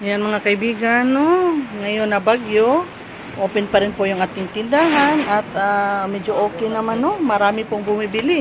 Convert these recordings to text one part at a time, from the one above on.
Ayan mga kaibigan, no? Ngayon na bagyo, open pa rin po yung ating tindahan at ah, medyo okay naman, no? Marami pong bumibili.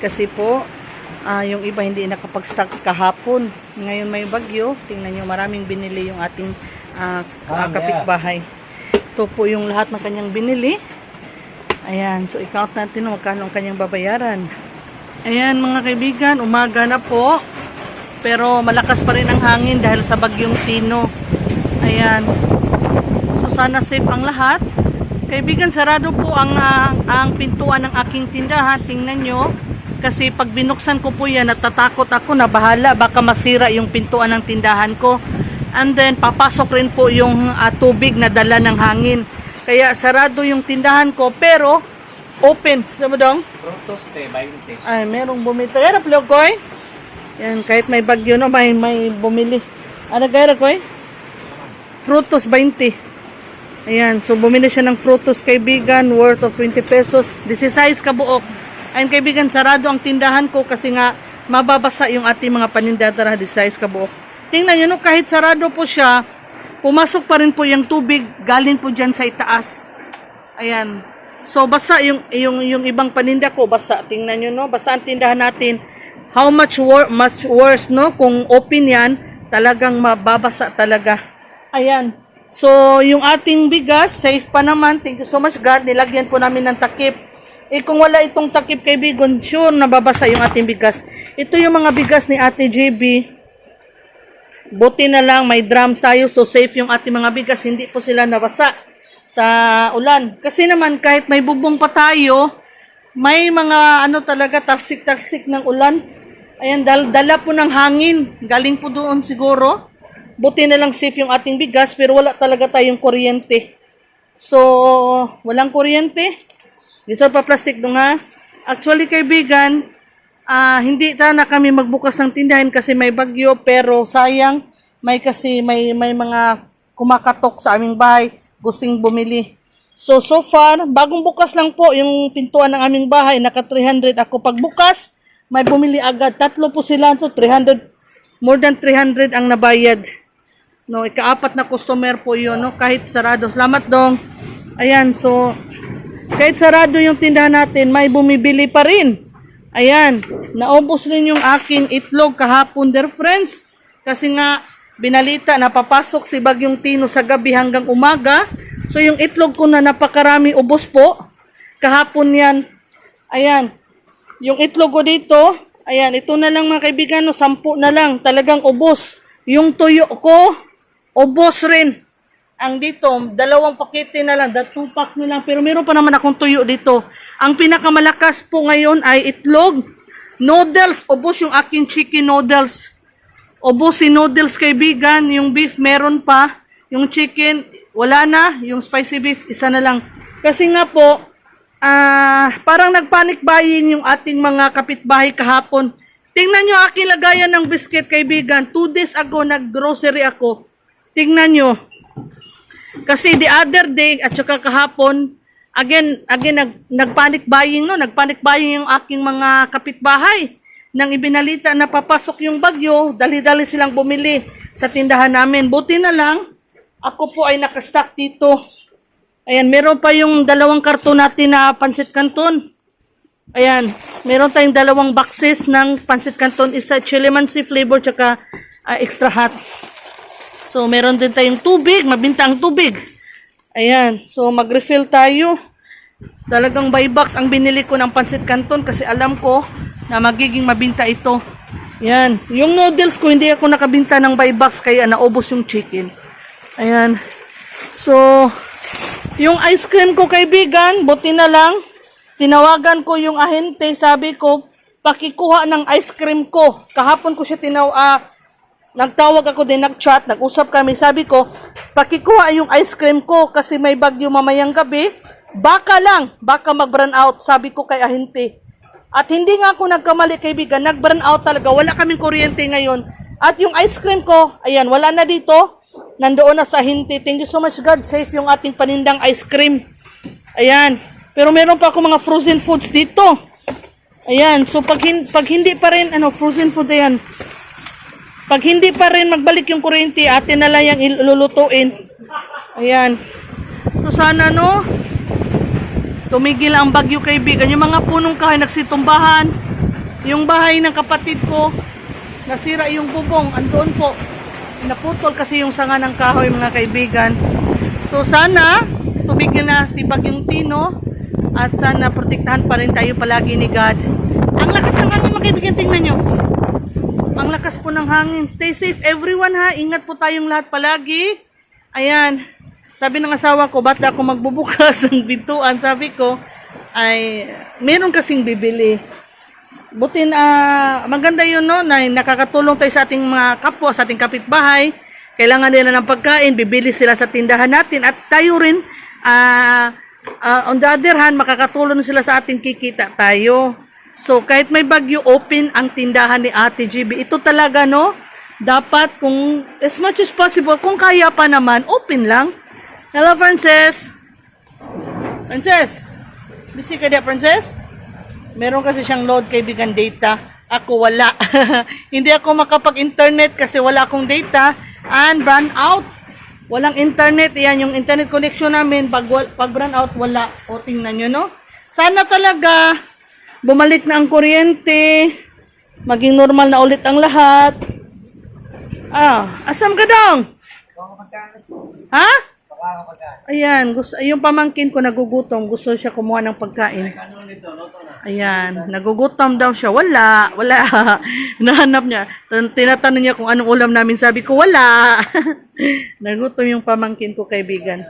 Kasi po, ah, yung iba hindi nakapag-stocks kahapon. Ngayon may bagyo, tingnan nyo, maraming binili yung ating ah, kapitbahay. Ito po yung lahat ng kanyang binili. Ayan, so i-count natin no, magkano ang kanyang babayaran. Ayan mga kaibigan, umaga na po. Pero malakas pa rin ang hangin dahil sa bagyong Tino. Ayan. So sana safe ang lahat. Kaibigan, sarado po ang, ang, ang pintuan ng aking tindahan. Tingnan nyo. Kasi pag binuksan ko po yan, natatakot ako na bahala. Baka masira yung pintuan ng tindahan ko. And then, papasok rin po yung ah, tubig na dala ng hangin. Kaya sarado yung tindahan ko. Pero, open. Sabi mo dong? Frutos te, 20. Ay, merong bumili. Kaya na, koy? Yan, kahit may bagyo no, may, may bumili. Ano kaya koy? Frutos 20. Ayan, so bumili siya ng frutos kaibigan worth of 20 pesos. This is size kabuok. Ayun kaibigan, sarado ang tindahan ko kasi nga mababasa yung ating mga paninda tara this size kabuok. Tingnan nyo, no, kahit sarado po siya, pumasok pa rin po yung tubig galing po dyan sa itaas. Ayan. So basa yung yung yung ibang paninda ko basa. Tingnan niyo no, basa ang tindahan natin. How much wor much worse no kung open 'yan, talagang mababasa talaga. Ayan. So yung ating bigas safe pa naman. Thank you so much God. Nilagyan po namin ng takip. Eh kung wala itong takip kay Bigon, sure nababasa yung ating bigas. Ito yung mga bigas ni Ate JB. Buti na lang may drums tayo so safe yung ating mga bigas, hindi po sila nabasa sa ulan. Kasi naman kahit may bubong pa tayo, may mga ano talaga taksik-taksik ng ulan. Ayan, dal dala po ng hangin. Galing po doon siguro. Buti na lang safe yung ating bigas pero wala talaga tayong kuryente. So, walang kuryente. Bisa pa plastic dong ha. Actually kaibigan, Ah, hindi ta na kami magbukas ng tindahan kasi may bagyo pero sayang may kasi may may mga kumakatok sa aming bahay gusting bumili. So so far, bagong bukas lang po yung pintuan ng aming bahay, naka 300 ako pagbukas, may bumili agad. Tatlo po sila, so 300 more than 300 ang nabayad. No, ikaapat na customer po 'yon, no, kahit sarado. Salamat dong. Ayan, so kahit sarado yung tindahan natin, may bumibili pa rin. Ayan, naubos rin yung aking itlog kahapon, dear friends. Kasi nga, binalita na papasok si Bagyong Tino sa gabi hanggang umaga. So, yung itlog ko na napakarami ubos po. Kahapon yan. Ayan, yung itlog ko dito, ayan, ito na lang mga kaibigan, no, sampu na lang, talagang ubos. Yung tuyo ko, ubos rin. Ang dito, dalawang pakete na lang, that two packs na lang. Pero meron pa naman akong tuyo dito. Ang pinakamalakas po ngayon ay itlog. Noodles, ubos yung aking chicken noodles. Ubos si noodles kaibigan. Yung beef meron pa. Yung chicken, wala na. Yung spicy beef, isa na lang. Kasi nga po, parang nagpanic buying yung ating mga kapitbahay kahapon. Tingnan nyo aking lagayan ng biscuit kaibigan. Two days ago, nag-grocery ako. Tingnan nyo. Kasi the other day at saka kahapon, again, again nag, nagpanic buying no, nagpanic buying yung aking mga kapitbahay. Nang ibinalita na papasok yung bagyo, dali-dali silang bumili sa tindahan namin. Buti na lang, ako po ay nakastock dito. Ayan, meron pa yung dalawang karton natin na pansit canton. Ayan, meron tayong dalawang boxes ng pansit canton, isa chili mansi flavor tsaka ah, extra hot. So, meron din tayong tubig, mabinta ang tubig. Ayan, so mag-refill tayo. Talagang buy box ang binili ko ng Pansit Canton kasi alam ko na magiging mabinta ito. Ayan, yung noodles ko hindi ako nakabinta ng buy box kaya naubos yung chicken. Ayan. So, yung ice cream ko kaibigan, buti na lang. Tinawagan ko yung ahente, sabi ko, pakikuha ng ice cream ko. Kahapon ko siya tinaw ah, nagtawag ako din, nag-chat, nag-usap kami. Sabi ko, pakikuha yung ice cream ko kasi may bagyo mamayang gabi. Baka lang, baka mag-burn out, sabi ko kay ahente. At hindi nga ako nagkamali kaibigan, nag-burn out talaga. Wala kaming kuryente ngayon. At yung ice cream ko, ayan, wala na dito. Nandoon na sa hinti. Thank you so much God. Safe yung ating panindang ice cream. Ayan. Pero meron pa ako mga frozen foods dito. Ayan. So pag, hin- pag hindi pa rin, ano, frozen food ayan. Pag hindi pa rin magbalik yung kuryente, atin na lang yung ilulutuin. Ayan. So sana no, tumigil ang bagyo kaibigan. Yung mga punong kahoy nagsitumbahan. Yung bahay ng kapatid ko, nasira yung bubong. Andoon po. Naputol kasi yung sanga ng kahoy mga kaibigan. So sana, tumigil na si Bagyong Tino at sana protektahan pa rin tayo palagi ni God. Ang lakas ng hangin mga kaibigan, tingnan nyo. Ang lakas po ng hangin. Stay safe everyone ha. Ingat po tayong lahat palagi. Ayan. Sabi ng asawa ko, ba't ako magbubukas ng pintuan? Sabi ko, ay, meron kasing bibili. Butin, ah, maganda yun, no, na nakakatulong tayo sa ating mga kapwa, sa ating kapitbahay. Kailangan nila ng pagkain, bibili sila sa tindahan natin. At tayo rin, ah, ah, on the other hand, makakatulong sila sa ating kikita tayo. So, kahit may bagyo, open ang tindahan ni Ate GB. Ito talaga, no? Dapat kung, as much as possible, kung kaya pa naman, open lang. Hello, Frances. Frances, busy ka dia, Frances? Meron kasi siyang load kaibigan data. Ako wala. Hindi ako makapag-internet kasi wala akong data and run out. Walang internet. Yan yung internet connection namin. Pag, pag run out, wala. O tingnan nyo, no? Sana talaga bumalik na ang kuryente. Maging normal na ulit ang lahat. Ah, asam ka dong? Ha? Ayan, gusto, yung pamangkin ko nagugutom, gusto siya kumuha ng pagkain. Ayan, nagugutom daw siya. Wala, wala. Nahanap niya. Tan- Tinatanong niya kung anong ulam namin. Sabi ko, wala. Nagutom yung pamangkin ko, kaibigan.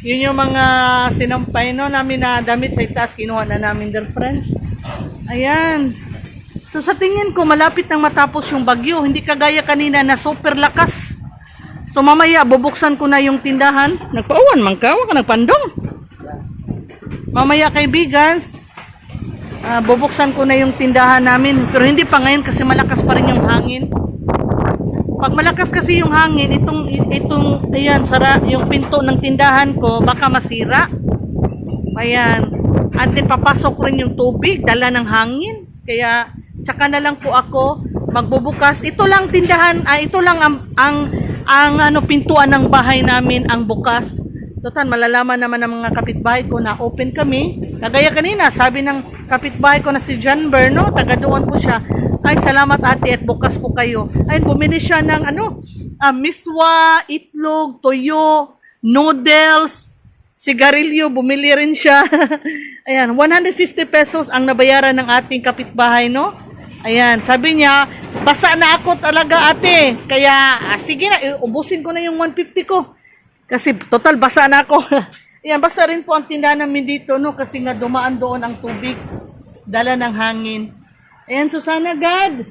Yun yung mga sinampay no, namin na damit sa itaas. Kinuha na namin, dear friends. Ayan. So sa tingin ko, malapit nang matapos yung bagyo. Hindi kagaya kanina na super lakas. So mamaya, bubuksan ko na yung tindahan. Nagpauwan man ka, wag ka nagpandong. Mamaya kaibigan, ah, bubuksan ko na yung tindahan namin. Pero hindi pa ngayon kasi malakas pa rin yung hangin. Pag malakas kasi yung hangin, itong, itong, ayan, sara, yung pinto ng tindahan ko, baka masira. Ayan. At din papasok rin yung tubig, dala ng hangin. Kaya, tsaka na lang po ako magbubukas. Ito lang tindahan, ah, ito lang ang, ang, ang ano, pintuan ng bahay namin ang bukas. Total, malalaman naman ng mga kapitbahay ko na open kami. Kagaya kanina, sabi ng kapitbahay ko na si John Berno, tagaduan ko siya. Ay, salamat ate at bukas po kayo. Ay, bumili siya ng ano, ah, miswa, itlog, toyo, noodles, sigarilyo, bumili rin siya. Ayan, 150 pesos ang nabayaran ng ating kapitbahay, no? Ayan, sabi niya, basa na ako talaga ate. Kaya, ah, sige na, ubusin ko na yung 150 ko. Kasi total, basa na ako. Ayan, basa rin po ang tindahan namin dito, no? Kasi nga dumaan doon ang tubig. Dala ng hangin. Ayan, so sana God,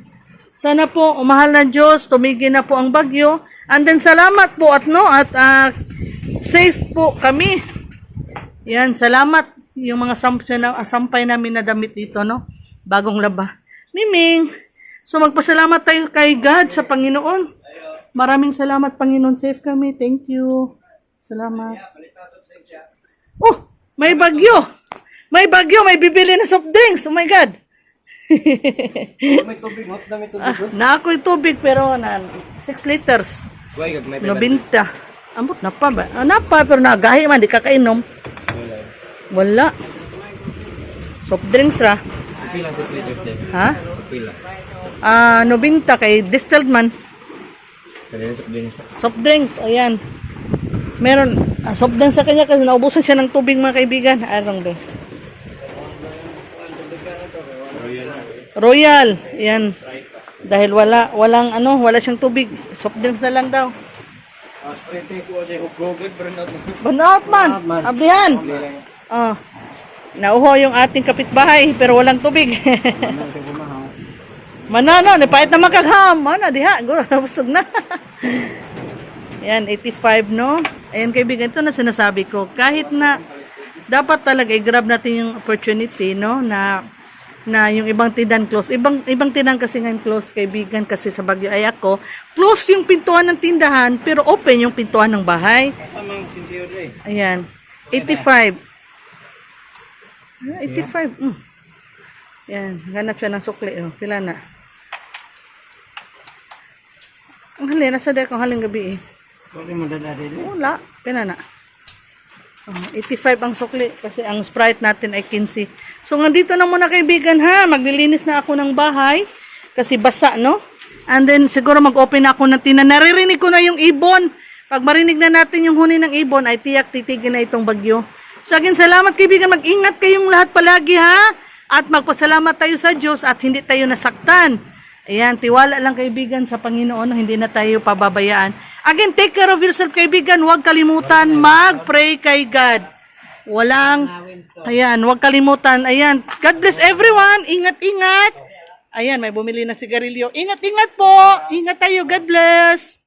sana po, umahal na Diyos, tumigil na po ang bagyo. And then, salamat po at no, at ah, safe po kami. Yan, salamat yung mga sampay, na, sampay namin na damit dito, no? Bagong laba. Miming, so magpasalamat tayo kay God sa Panginoon. Maraming salamat, Panginoon. Safe kami. Thank you. Salamat. Oh, may bagyo. May bagyo. May bibili na soft drinks. Oh my God. May tubig, hot na may tubig. Ah, na ako yung tubig pero na 6 liters. Why, may 90. Ambot na pa ba? Ah, na pa pero nagahi man di kakainom. Wala. Soft drinks ra. Pila sa liters din. Ha? Pila. Ah, 90 kay distilled man. Soft drinks, ayan. Meron, ah, soft drinks sa kanya kasi naubusan siya ng tubig mga kaibigan. Arong be. Royal, ayan. Dahil wala, walang ano, wala siyang tubig. Soft drinks na lang daw. Ah. Burnout man, ablihan. Oh. Nauho yung ating kapitbahay pero walang tubig. Manano, napait na makagham. Mana, diha. Busog na. Yan, 85, no? Ayan, kaibigan, ito na sinasabi ko. Kahit na, dapat talaga i-grab natin yung opportunity, no? Na, na yung ibang tindahan close. Ibang, ibang tindahan kasi ngayon close, kaibigan, kasi sa Bagyo ay ako. Close yung pintuan ng tindahan, pero open yung pintuan ng bahay. Ayan. 85. Ah, 85. Mm. Yan. Ganap siya ng sukli. Oh. Pila na. Ang halin, nasa dek ang haling gabi eh. Bakit mo dadari Wala. Pina na. Oh, 85 ang sukli kasi ang Sprite natin ay 15. So, nandito na muna kaibigan ha. Maglilinis na ako ng bahay kasi basa, no? And then, siguro mag-open ako ng tina. Naririnig ko na yung ibon. Pag marinig na natin yung huni ng ibon, ay tiyak titigin na itong bagyo. So, again, salamat kaibigan. Mag-ingat kayong lahat palagi ha. At magpasalamat tayo sa Diyos at hindi tayo nasaktan. Ayan, tiwala lang kaibigan sa Panginoon hindi na tayo pababayaan. Again, take care of yourself kaibigan. Huwag kalimutan mag-pray kay God. Walang, ayan, huwag kalimutan. Ayan, God bless everyone. Ingat-ingat. Ayan, may bumili ng sigarilyo. Ingat-ingat po. Ingat tayo. God bless.